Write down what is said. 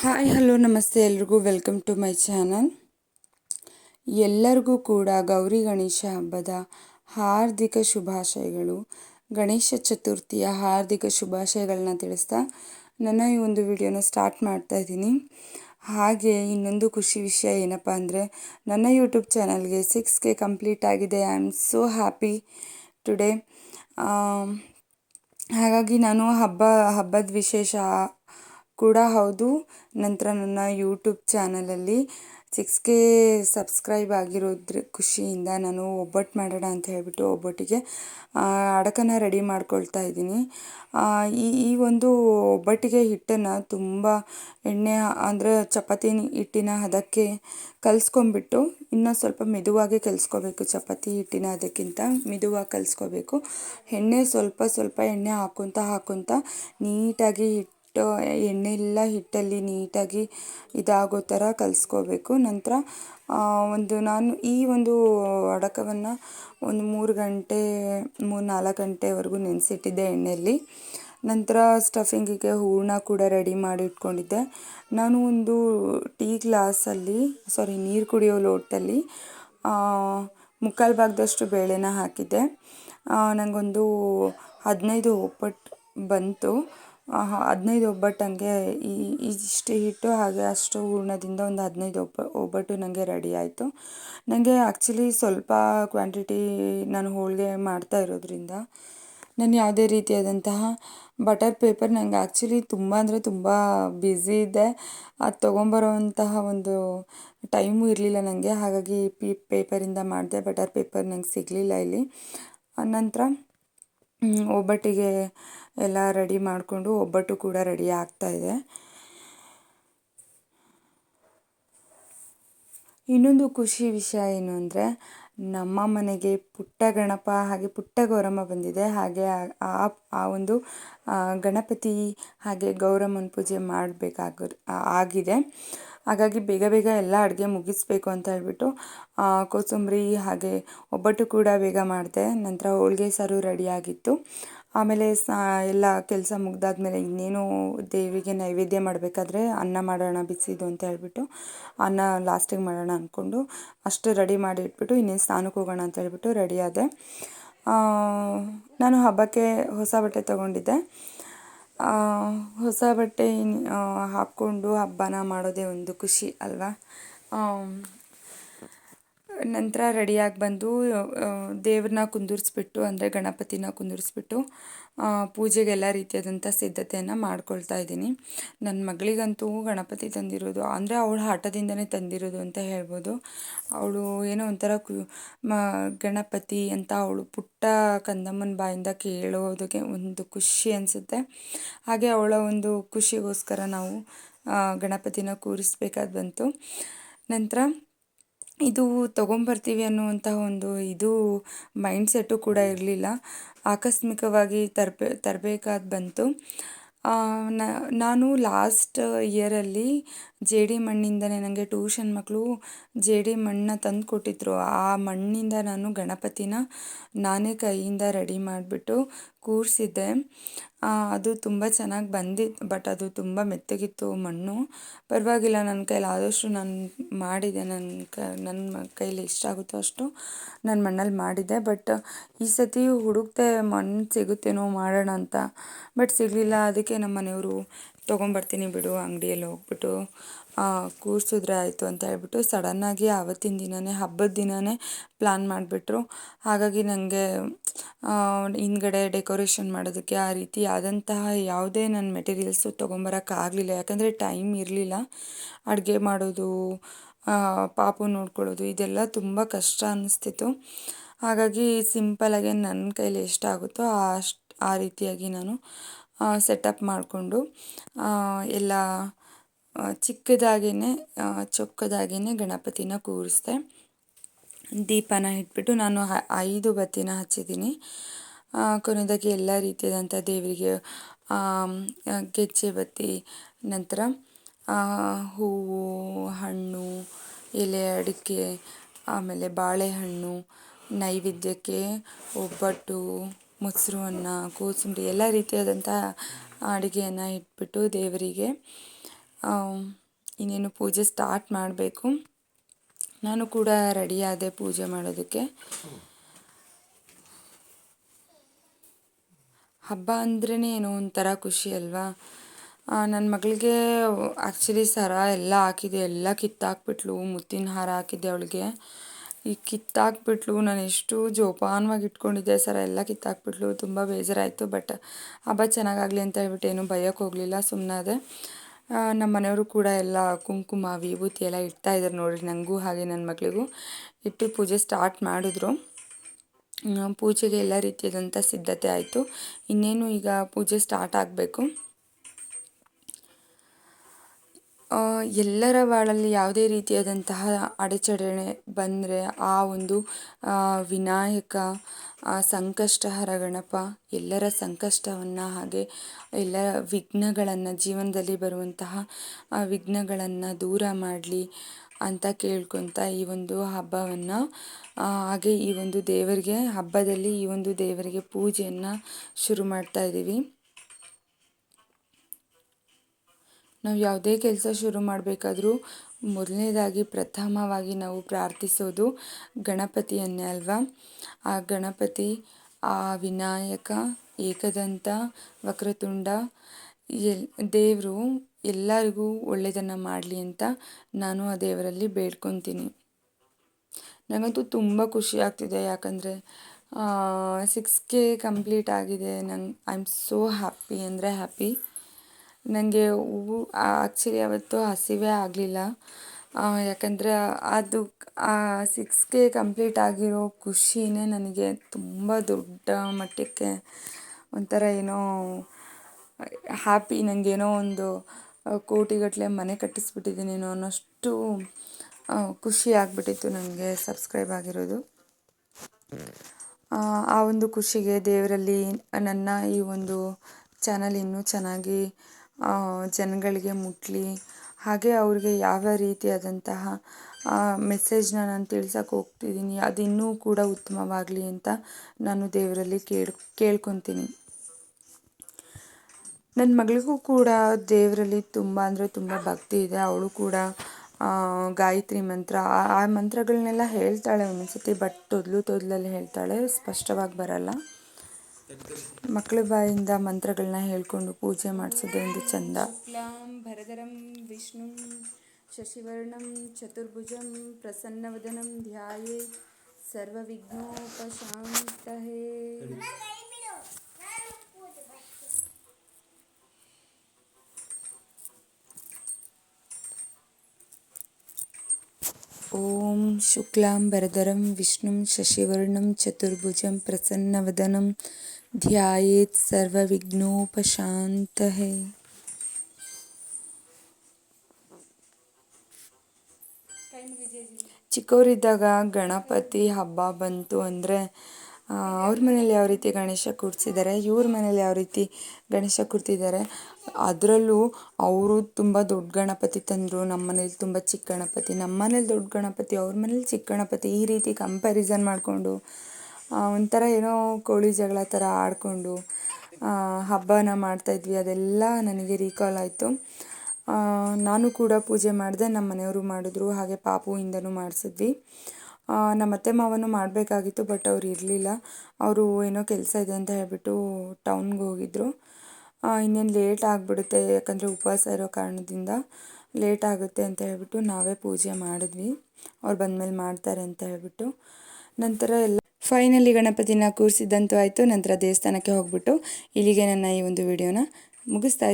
Hi, hello, ನಮಸ್ತೆ. ಎಲ್ರಿಗೂ welcome to my channel. ಎಲ್ಲರಿಗೂ ಕೂಡ ಗೌರಿ ಗಣೇಶ ಹಬ್ಬದ ಹಾರ್ದಿಕ ಶುಭಾಶಯಗಳು. ಗಣೇಶ ಚತುರ್ಥಿಯ ಹಾರ್ದಿಕ ಶುಭಾಶಯಗಳನ್ನ ತಿಳಿಸ್ತಾ ನನ್ನ ಈ ಒಂದು ವಿಡಿಯೋನ ಸ್ಟಾರ್ಟ್ ಮಾಡ್ತಾ ಇದ್ದೀನಿ. ಹಾಗೆ ಇನ್ನೊಂದು ಖುಷಿ ವಿಷಯ ಏನಪ್ಪ ಅಂದರೆ, ನನ್ನ ಯೂಟ್ಯೂಬ್ ಚಾನಲ್ಗೆ ಸಿಕ್ಸ್ ಕೆ ಕಂಪ್ಲೀಟ್ ಆಗಿದೆ. I am so happy today. ಹಾಗಾಗಿ ನಾನು ಹಬ್ಬ, ಹಬ್ಬದ ವಿಶೇಷ ಕೂಡ ಹೌದು. ನಂತರ ನನ್ನ ಯೂಟ್ಯೂಬ್ ಚಾನಲಲ್ಲಿ ಸಿಕ್ಸ್ ಕೆ ಸಬ್ಸ್ಕ್ರೈಬ್ ಆಗಿರೋದ್ರ ಖುಷಿಯಿಂದ ನಾನು ಒಬ್ಬಟ್ಟು ಮಾಡೋಣ ಅಂತ ಹೇಳಿಬಿಟ್ಟು ಒಬ್ಬಟ್ಟಿಗೆ ಅಡಕನ ರೆಡಿ ಮಾಡ್ಕೊಳ್ತಾ ಇದ್ದೀನಿ. ಈ ಈ ಒಂದು ಒಬ್ಬಟ್ಟಿಗೆ ಹಿಟ್ಟನ್ನು ತುಂಬ ಎಣ್ಣೆ, ಅಂದರೆ ಚಪಾತಿ ಹಿಟ್ಟಿನ ಹದಕ್ಕೆ ಕಲಿಸ್ಕೊಂಬಿಟ್ಟು ಇನ್ನೂ ಸ್ವಲ್ಪ ಮೆದುವಾಗಿ ಕಲಿಸ್ಕೋಬೇಕು, ಚಪಾತಿ ಹಿಟ್ಟಿನ ಅದಕ್ಕಿಂತ ಮೆದುವಾಗಿ ಕಲಿಸ್ಕೋಬೇಕು. ಎಣ್ಣೆ ಸ್ವಲ್ಪ ಸ್ವಲ್ಪ ಎಣ್ಣೆ ಹಾಕೊತ ಹಾಕೊತ ನೀಟಾಗಿ ಹಿಟ್ಟು ಎಣ್ಣೆ ಎಲ್ಲ ಹಿಟ್ಟಲ್ಲಿ ನೀಟಾಗಿ ಇದಾಗೋ ಥರ ಕಲಿಸ್ಕೋಬೇಕು. ನಂತರ ಒಂದು ನಾನು ಈ ಒಂದು ಅಡಕವನ್ನು ಒಂದು ಮೂರು ಗಂಟೆ, ಮೂರು ನಾಲ್ಕು ಗಂಟೆವರೆಗೂ ನೆನೆಸಿಟ್ಟಿದ್ದೆ ಎಣ್ಣೆಯಲ್ಲಿ. ನಂತರ ಸ್ಟಫಿಂಗಿಗೆ ಹೂರಣ ಕೂಡ ರೆಡಿ ಮಾಡಿ ಇಟ್ಕೊಂಡಿದ್ದೆ. ನಾನು ಒಂದು ಟೀ ಗ್ಲಾಸಲ್ಲಿ, ಸಾರಿ, ನೀರು ಕುಡಿಯೋ ಲೋಟದಲ್ಲಿ ಮುಕ್ಕಾಲು ಭಾಗದಷ್ಟು ಬೇಳೆನ ಹಾಕಿದ್ದೆ. ನನಗೊಂದು ಹದಿನೈದು ಒಪ್ಪಟ್ಟು ಬಂತು. ಹದಿನೈದು ಒಬ್ಬಟ್ಟು ಹಂಗೆ ಈ ಇಷ್ಟು ಹಿಟ್ಟು ಹಾಗೆ ಅಷ್ಟು ಹೂರ್ಣದಿಂದ ಒಂದು ಹದಿನೈದು ಒಬ್ಬ, ಒಬ್ಬಟ್ಟು ನನಗೆ ರೆಡಿ ಆಯಿತು. ನನಗೆ ಆ್ಯಕ್ಚುಲಿ ಸ್ವಲ್ಪ ಕ್ವಾಂಟಿಟಿ ನಾನು ಹೋಳಿಗೆ ಮಾಡ್ತಾ ಇರೋದ್ರಿಂದ ನಾನು ಯಾವುದೇ ರೀತಿಯಾದಂತಹ ಬಟರ್ ಪೇಪರ್ ನನಗೆ ಆ್ಯಕ್ಚುಲಿ ತುಂಬ ಅಂದರೆ ತುಂಬ ಬ್ಯುಸಿ ಇದೆ. ಅದು ತೊಗೊಂಬರೋವಂತಹ ಒಂದು ಟೈಮು ಇರಲಿಲ್ಲ ನನಗೆ ಹಾಗಾಗಿ ಪಿ ಪೇಪರಿಂದ ಮಾಡಿದೆ ಬಟರ್ ಪೇಪರ್ ನಂಗೆ ಸಿಗಲಿಲ್ಲ ಇಲ್ಲಿ. ನಂತರ ಒಬ್ಬಟ್ಟಿಗೆ ಎಲ್ಲ ರೆಡಿ ಮಾಡಿಕೊಂಡು ಒಬ್ಬಟ್ಟು ಕೂಡ ರೆಡಿ ಆಗ್ತಾ ಇದೆ. ಇನ್ನೊಂದು ಖುಷಿ ವಿಷಯ ಏನು ಅಂದರೆ, ನಮ್ಮ ಮನೆಗೆ ಪುಟ್ಟ ಗಣಪ ಹಾಗೆ ಪುಟ್ಟ ಗೌರಮ್ಮ ಬಂದಿದೆ. ಹಾಗೆ ಆ ಆ ಒಂದು ಗಣಪತಿ ಹಾಗೆ ಗೌರಮ್ಮನ ಪೂಜೆ ಮಾಡಬೇಕಾಗ ಆಗಿದೆ. ಹಾಗಾಗಿ ಬೇಗ ಬೇಗ ಎಲ್ಲ ಅಡುಗೆ ಮುಗಿಸ್ಬೇಕು ಅಂತ ಹೇಳ್ಬಿಟ್ಟು ಕೋಸಂಬರಿ ಹಾಗೆ ಒಬ್ಬಟ್ಟು ಕೂಡ ಬೇಗ ಮಾಡಿದೆ. ನಂತರ ಹೋಳಿಗೆ ಸಾರು ರೆಡಿಯಾಗಿತ್ತು ಆಮೇಲೆ ಸಾ, ಎಲ್ಲ ಕೆಲಸ ಮುಗ್ದಾದ್ಮೇಲೆ ಇನ್ನೇನು ದೇವಿಗೆ ನೈವೇದ್ಯ ಮಾಡಬೇಕಾದ್ರೆ ಅನ್ನ ಮಾಡೋಣ ಬಿಸಿದು ಅಂತ ಹೇಳ್ಬಿಟ್ಟು, ಅನ್ನ ಲಾಸ್ಟಿಗೆ ಮಾಡೋಣ ಅಂದ್ಕೊಂಡು ಅಷ್ಟು ರೆಡಿ ಮಾಡಿ ಇಟ್ಬಿಟ್ಟು ಇನ್ನೇನು ಸ್ನಾನಕ್ಕೆ ಹೋಗೋಣ ಅಂತ ಹೇಳ್ಬಿಟ್ಟು ರೆಡಿಯಾದೆ ನಾನು ಹಬ್ಬಕ್ಕೆ ಹೊಸ ಬಟ್ಟೆ ತೊಗೊಂಡಿದ್ದೆ. ಹೊಸ ಬಟ್ಟೆ ಹಾಕ್ಕೊಂಡು ಹಬ್ಬನ ಮಾಡೋದೇ ಒಂದು ಖುಷಿ ಅಲ್ವಾ? ನಂತರ ರೆಡಿಯಾಗಿ ಬಂದು ದೇವ್ರನ್ನ ಕುಂದಿರ್ಸ್ಬಿಟ್ಟು, ಅಂದರೆ ಗಣಪತಿನ ಕುಂದಿರ್ಸ್ಬಿಟ್ಟು ಪೂಜೆಗೆ ಎಲ್ಲ ರೀತಿಯಾದಂಥ ಸಿದ್ಧತೆಯನ್ನು ಮಾಡ್ಕೊಳ್ತಾ ಇದ್ದೀನಿ. ನನ್ನ ಮಗಳಿಗಂತೂ ಗಣಪತಿ ತಂದಿರೋದು, ಅಂದರೆ ಅವಳು ಹಠದಿಂದನೇ ತಂದಿರೋದು ಅಂತ ಹೇಳ್ಬೋದು. ಅವಳು ಏನೋ ಒಂಥರ ಕು, ಮ, ಗಣಪತಿ ಅಂತ ಅವಳು ಪುಟ್ಟ ಕಂದಮ್ಮನ ಬಾಯಿಂದ ಕೇಳೋದಕ್ಕೆ ಒಂದು ಖುಷಿ ಅನಿಸುತ್ತೆ. ಹಾಗೆ ಅವಳ ಒಂದು ಖುಷಿಗೋಸ್ಕರ ನಾವು ಗಣಪತಿನ ಕೂರಿಸ್ಬೇಕಾದ್ ಬಂತು. ನಂತರ ಇದು ತೊಗೊಂಬರ್ತೀವಿ ಅನ್ನುವಂತಹ ಒಂದು ಇದು ಮೈಂಡ್ಸೆಟ್ಟು ಕೂಡ ಇರಲಿಲ್ಲ. ಆಕಸ್ಮಿಕವಾಗಿ ತರಬೇ ತರಬೇಕಾಗಿ ಬಂತು. ನಾನು ಲಾಸ್ಟ್ ಇಯರಲ್ಲಿ ಜೇಡಿ ಮಣ್ಣಿಂದನೇ ನನಗೆ ಟ್ಯೂಷನ್ ಮಕ್ಕಳು ಜೇಡಿ ಮಣ್ಣನ್ನ ತಂದು ಕೊಟ್ಟಿದ್ರು. ಆ ಮಣ್ಣಿಂದ ನಾನು ಗಣಪತಿನ ನಾನೇ ಕೈಯಿಂದ ರೆಡಿ ಮಾಡಿಬಿಟ್ಟು ಕೂರಿಸಿದ್ದೆ ಅದು ತುಂಬ ಚೆನ್ನಾಗಿ ಬಂದಿತ್ತು ಬಟ್ ಅದು ತುಂಬ ಮೆತ್ತಗಿತ್ತು ಮಣ್ಣು. ಪರವಾಗಿಲ್ಲ ನನ್ನ ಕೈಲಿ ಆದಷ್ಟು ನಾನು ಮಾಡಿದೆ. ನನ್ನ ಕ ನನ್ನ ಕೈಲಿ ಎಷ್ಟಾಗುತ್ತೋ ಅಷ್ಟು ನಾನು ಮಣ್ಣಲ್ಲಿ ಮಾಡಿದ್ದೆ ಬಟ್ ಈ ಸತಿ ಹುಡುಕ್ದೆ ಮಣ್ಣು ಸಿಗುತ್ತೇನೋ ಮಾಡೋಣ ಅಂತ. ಬಟ್ ಸಿಗಲಿಲ್ಲ. ಅದಕ್ಕೆ ನಮ್ಮ ಮನೆಯವರು ತೊಗೊಂಬರ್ತೀನಿ ಬಿಡು ಅಂಗಡಿಯಲ್ಲಿ ಹೋಗ್ಬಿಟ್ಟು ಕೂರಿಸಿದ್ರೆ ಆಯಿತು ಅಂತ ಹೇಳ್ಬಿಟ್ಟು ಸಡನ್ನಾಗಿ ಆವತ್ತಿನ ದಿನವೇ ಹಬ್ಬದ ದಿನವೇ ಪ್ಲ್ಯಾನ್ ಮಾಡಿಬಿಟ್ರು. ಹಾಗಾಗಿ ನನಗೆ ಹಿಂದ್ಗಡೆ ಡೆಕೋರೇಷನ್ ಮಾಡೋದಕ್ಕೆ ಆ ರೀತಿ ಆದಂತಹ ಯಾವುದೇ ನನ್ನ ಮೆಟೀರಿಯಲ್ಸು ತೊಗೊಂಬರೋಕ್ಕಾಗಲಿಲ್ಲ ಯಾಕಂದರೆ ಟೈಮ್ ಇರಲಿಲ್ಲ. ಅಡುಗೆ ಮಾಡೋದು ಪಾಪು ನೋಡ್ಕೊಳ್ಳೋದು, ಇದೆಲ್ಲ ತುಂಬ ಕಷ್ಟ ಅನ್ನಿಸ್ತಿತ್ತು ಹಾಗಾಗಿ ಸಿಂಪಲಾಗಿ ನನ್ನ ಕೈಲಿ ಎಷ್ಟಾಗುತ್ತೋ ಅಷ್ಟು, ಆ ರೀತಿಯಾಗಿ ನಾನು ಸೆಟಪ್ ಮಾಡಿಕೊಂಡು ಎಲ್ಲ ಚಿಕ್ಕದಾಗಿಯೇ ಚೊಕ್ಕದಾಗಿಯೇ ಗಣಪತಿನ ಕೂರಿಸ್ದೆ. ದೀಪನ ಇಟ್ಬಿಟ್ಟು ನಾನು ಐದು ಬತ್ತಿನ ಹಚ್ಚಿದ್ದೀನಿ. ಕೊನೆಯದಾಗಿ ಎಲ್ಲ ರೀತಿಯಾದಂಥ ದೇವರಿಗೆ ಗೆಜ್ಜೆ ಬತ್ತಿ, ನಂತರ ಹೂವು, ಹಣ್ಣು, ಎಲೆ, ಅಡಿಕೆ, ಆಮೇಲೆ ಬಾಳೆಹಣ್ಣು, ನೈವೇದ್ಯಕ್ಕೆ ಒಬ್ಬಟ್ಟು, ಮೊಸರು ಅನ್ನ, ಕೋಸಂಬರಿ ಎಲ್ಲ ರೀತಿಯಾದಂಥ ಅಡುಗೆಯನ್ನು ಇಟ್ಬಿಟ್ಟು ದೇವರಿಗೆ ಇನ್ನೇನು ಪೂಜೆ ಸ್ಟಾರ್ಟ್ ಮಾಡಬೇಕು. ನಾನು ಕೂಡ ರೆಡಿ ಆದೆ ಪೂಜೆ ಮಾಡೋದಕ್ಕೆ. ಹಬ್ಬ ಅಂದ್ರೇ ಏನೋ ಒಂಥರ ಖುಷಿ ಅಲ್ವಾ? ನನ್ನ ಮಗಳಿಗೆ ಆ್ಯಕ್ಚುಲಿ ಸರ ಎಲ್ಲ ಹಾಕಿದೆ, ಎಲ್ಲ ಕಿತ್ತಾಕ್ಬಿಟ್ಲು, ಮುತ್ತಿನ ಹಾರ ಹಾಕಿದ್ದೆ ಅವಳಿಗೆ. ಈ ಕಿತ್ತಾಕ್ಬಿಟ್ಲು, ನಾನು ಎಷ್ಟು ಜೋಪಾನವಾಗಿ ಇಟ್ಕೊಂಡಿದ್ದೆ ಸರ, ಎಲ್ಲ ಕಿತ್ತಾಕ್ಬಿಟ್ಲು, ತುಂಬ ಬೇಜಾರಾಯಿತು ಬಟ್ ಹಬ್ಬ ಚೆನ್ನಾಗಾಗಲಿ ಅಂತ ಹೇಳ್ಬಿಟ್ಟು ಏನು ಭಯಕ್ಕೆ ಹೋಗಲಿಲ್ಲ ಸುಮ್ಮನಾದೆ ನಮ್ಮ ಮನೆಯವರು ಕೂಡ ಎಲ್ಲ ಕುಂಕುಮ, ವಿಭೂತಿ ಎಲ್ಲ ಇಡ್ತಾ ಇದ್ದಾರೆ ನೋಡಿರಿ ನನಗೂ ಹಾಗೆ ನನ್ನ ಮಗಳಿಗೂ ಇಟ್ಟು ಪೂಜೆ ಸ್ಟಾರ್ಟ್ ಮಾಡಿದ್ರು. ಪೂಜೆಗೆ ಎಲ್ಲ ರೀತಿಯಾದಂಥ ಸಿದ್ಧತೆ ಆಯಿತು. ಇನ್ನೇನು ಈಗ ಪೂಜೆ ಸ್ಟಾರ್ಟ್ ಆಗಬೇಕು. ಎಲ್ಲರ ಬಾಳಲ್ಲಿ ಯಾವುದೇ ರೀತಿಯಾದಂತಹ ಅಡೆಚಣೆ ಬಂದರೆ ಆ ಒಂದು ವಿನಾಯಕ ಸಂಕಷ್ಟ ಹರ ಗಣಪ, ಎಲ್ಲರ ಸಂಕಷ್ಟವನ್ನು ಹಾಗೆ ಎಲ್ಲ ವಿಘ್ನಗಳನ್ನು, ಜೀವನದಲ್ಲಿ ಬರುವಂತಹ ವಿಘ್ನಗಳನ್ನು ದೂರ ಮಾಡಲಿ ಅಂತ ಕೇಳ್ಕೊತ ಈ ಒಂದು ಹಬ್ಬವನ್ನು ಹಾಗೆ ಈ ಒಂದು ದೇವರಿಗೆ, ಹಬ್ಬದಲ್ಲಿ ಈ ಒಂದು ದೇವರಿಗೆ ಪೂಜೆಯನ್ನು ಶುರು ಮಾಡ್ತಾ ಇದ್ದೀವಿ ನಾವು ಯಾವುದೇ ಕೆಲಸ ಶುರು ಮಾಡಬೇಕಾದ್ರೂ ಮೊದಲನೇದಾಗಿ ಪ್ರಥಮವಾಗಿ ನಾವು ಪ್ರಾರ್ಥಿಸೋದು ಗಣಪತಿಯನ್ನೇ ಅಲ್ವಾ? ಆ ಗಣಪತಿ, ಆ ವಿನಾಯಕ, ಏಕದಂತ, ವಕ್ರತುಂಡ, ಎಲ್, ದೇವರು ಎಲ್ಲರಿಗೂ ಒಳ್ಳೆಯದನ್ನು ಮಾಡಲಿ ಅಂತ ನಾನು ಆ ದೇವರಲ್ಲಿ ಬೇಡ್ಕೊತೀನಿ. ನನಗಂತೂ ತುಂಬ ಖುಷಿ ಆಗ್ತಿದೆ. ಯಾಕಂದರೆ ಸಿಕ್ಸ್ ಕೆ ಕಂಪ್ಲೀಟ್ ಆಗಿದೆ. ನಂಗೆ ಐ ಆಮ್ ಸೋ ಹ್ಯಾಪಿ ಅಂದರೆ ಹ್ಯಾಪಿ ನನಗೆ ಹೂವು ಆ್ಯಕ್ಚುಲಿ ಅವತ್ತು ಹಸಿವೆ ಆಗಲಿಲ್ಲ. ಯಾಕಂದರೆ ಅದು ಆ ಸಿಕ್ಸ್ ಕೆ ಕಂಪ್ಲೀಟ್ ಆಗಿರೋ ಖುಷಿನೇ ನನಗೆ ತುಂಬ ದೊಡ್ಡ ಮಟ್ಟಕ್ಕೆ ಒಂಥರ ಏನೋ ಹ್ಯಾಪಿ ನನಗೇನೋ ಒಂದು ಕೋಟಿಗಟ್ಟಲೆ ಮನೆ ಕಟ್ಟಿಸ್ಬಿಟ್ಟಿದ್ದೀನೇನೋ ಅನ್ನೋಷ್ಟು ಖುಷಿ ಆಗಿಬಿಟ್ಟಿತ್ತು ನನಗೆ ಸಬ್ಸ್ಕ್ರೈಬ್ ಆಗಿರೋದು. ಆ ಒಂದು ಖುಷಿಗೆ ದೇವರಲ್ಲಿ ನನ್ನ ಈ ಒಂದು ಚಾನಲ್ ಇನ್ನೂ ಚೆನ್ನಾಗಿ ಜನಗಳಿಗೆ ಮುಟ್ಟಲಿ ಹಾಗೆ ಅವ್ರಿಗೆ ಯಾವ ರೀತಿಯಾದಂತಹ ಮೆಸೇಜ್ನ ನಾನು ತಿಳ್ಸಕ್ಕೆ ಹೋಗ್ತಿದ್ದೀನಿ ಅದು ಇನ್ನೂ ಕೂಡ ಉತ್ತಮವಾಗಲಿ ಅಂತ ನಾನು ದೇವರಲ್ಲಿ ಕೇಳಿ, ಕೇಳ್ಕೊತೀನಿ. ನನ್ನ ಮಗಳಿಗೂ ಕೂಡ ದೇವರಲ್ಲಿ ತುಂಬ ಅಂದರೆ ತುಂಬ ಭಕ್ತಿ ಇದೆ. ಅವಳು ಕೂಡ ಗಾಯತ್ರಿ ಮಂತ್ರ, ಆ ಮಂತ್ರಗಳನ್ನೆಲ್ಲ ಹೇಳ್ತಾಳೆ ಒಂದೊಂದ್ಸತಿ, ಬಟ್ ತೊದಲು ತೊದಲಲ್ಲಿ ಹೇಳ್ತಾಳೆ, ಸ್ಪಷ್ಟವಾಗಿ ಬರಲ್ಲ. ಮಕ್ಕಳ ಬಾಯಿಂದ ಮಂತ್ರಗಳನ್ನ ಹೇಳ್ಕೊಂಡು ಪೂಜೆ ಮಾಡಿಸೋದು ಒಂದು ಚಂದ. ಭರಧರಂ ವಿಷ್ಣು ಶಶಿವರ್ಣಂ ಚತುರ್ಭುಜಂ ಪ್ರಸನ್ನವದನಂ ಧ್ಯಾಯೇ ಸರ್ವವಿಘ್ನೋಪಶಾಂತಹೇ. ಓಂ ಶುಕ್ಲಾಂ ಭರಧರಂ ವಿಷ್ಣುಂ ಶಶಿವರ್ಣಂ ಚತುರ್ಭುಜಂ ಪ್ರಸನ್ನವದನಂ ಧ್ಯಾಯೇತ್ सर्वविघ्नोपशान्तः ಚಿಕ್ಕವರಿದ್ದಾಗ ಗಣಪತಿ ಹಬ್ಬ ಬಂತು ಅಂದರೆ ಅವ್ರ ಮನೇಲಿ ಯಾವ ರೀತಿ ಗಣೇಶ ಕೂರಿಸಿದ್ದಾರೆ, ಇವ್ರ ಮನೇಲಿ ಯಾವ ರೀತಿ ಗಣೇಶ ಕೂರ್ತಿದ್ದಾರೆ, ಅದರಲ್ಲೂ ಅವರು ತುಂಬ ದೊಡ್ಡ ಗಣಪತಿ ತಂದರು, ನಮ್ಮ ಮನೇಲಿ ತುಂಬ ಚಿಕ್ಕ ಗಣಪತಿ, ನಮ್ಮ ಮನೇಲಿ ದೊಡ್ಡ ಗಣಪತಿ, ಅವ್ರ ಮನೇಲಿ ಚಿಕ್ಕ ಗಣಪತಿ ಈ ರೀತಿ ಕಂಪ್ಯಾರಿಸನ್ ಮಾಡಿಕೊಂಡು ಒಂಥರ ಏನೋ ಕೋಳಿ ಜಗಳ ಥರ ಆಡಿಕೊಂಡು ಹಬ್ಬನ ಮಾಡ್ತಾಯಿದ್ವಿ ಅದೆಲ್ಲ ನನಗೆ ರೀಕಾಲ್ ಆಯಿತು. ನಾನು ಕೂಡ ಪೂಜೆ ಮಾಡಿದೆ, ನಮ್ಮ ಮನೆಯವರು ಮಾಡಿದ್ರು, ಹಾಗೆ ಪಾಪುವಿಂದನೂ ಮಾಡಿಸಿದ್ವಿ. ನಮ್ಮ ಅತ್ತೆ ಮಾವನು ಮಾಡಬೇಕಾಗಿತ್ತು, ಬಟ್ ಅವ್ರು ಇರಲಿಲ್ಲ. ಅವರು ಏನೋ ಕೆಲಸ ಇದೆ ಅಂತ ಹೇಳಿಬಿಟ್ಟು ಟೌನ್ಗೆ ಹೋಗಿದ್ದರು ಇನ್ನೇನು ಲೇಟ್ ಆಗಿಬಿಡುತ್ತೆ, ಯಾಕಂದರೆ ಉಪವಾಸ ಇರೋ ಕಾರಣದಿಂದ ಲೇಟ್ ಆಗುತ್ತೆ ಅಂತ ಹೇಳ್ಬಿಟ್ಟು ನಾವೇ ಪೂಜೆ ಮಾಡಿದ್ವಿ. ಅವ್ರು ಬಂದಮೇಲೆ ಮಾಡ್ತಾರೆ ಅಂತ ಹೇಳ್ಬಿಟ್ಟು. ನಂತರ ಎಲ್ಲ ಫೈನಲಿ ಗಣಪತಿನ ಕೂರಿಸಿದ್ದಂತೂ ಆಯಿತು ನಂತರ ದೇವಸ್ಥಾನಕ್ಕೆ ಹೋಗ್ಬಿಟ್ಟು ಇಲ್ಲಿಗೆ ನನ್ನ ಈ ಒಂದು ವಿಡಿಯೋನ ಮುಗಿಸ್ತಾ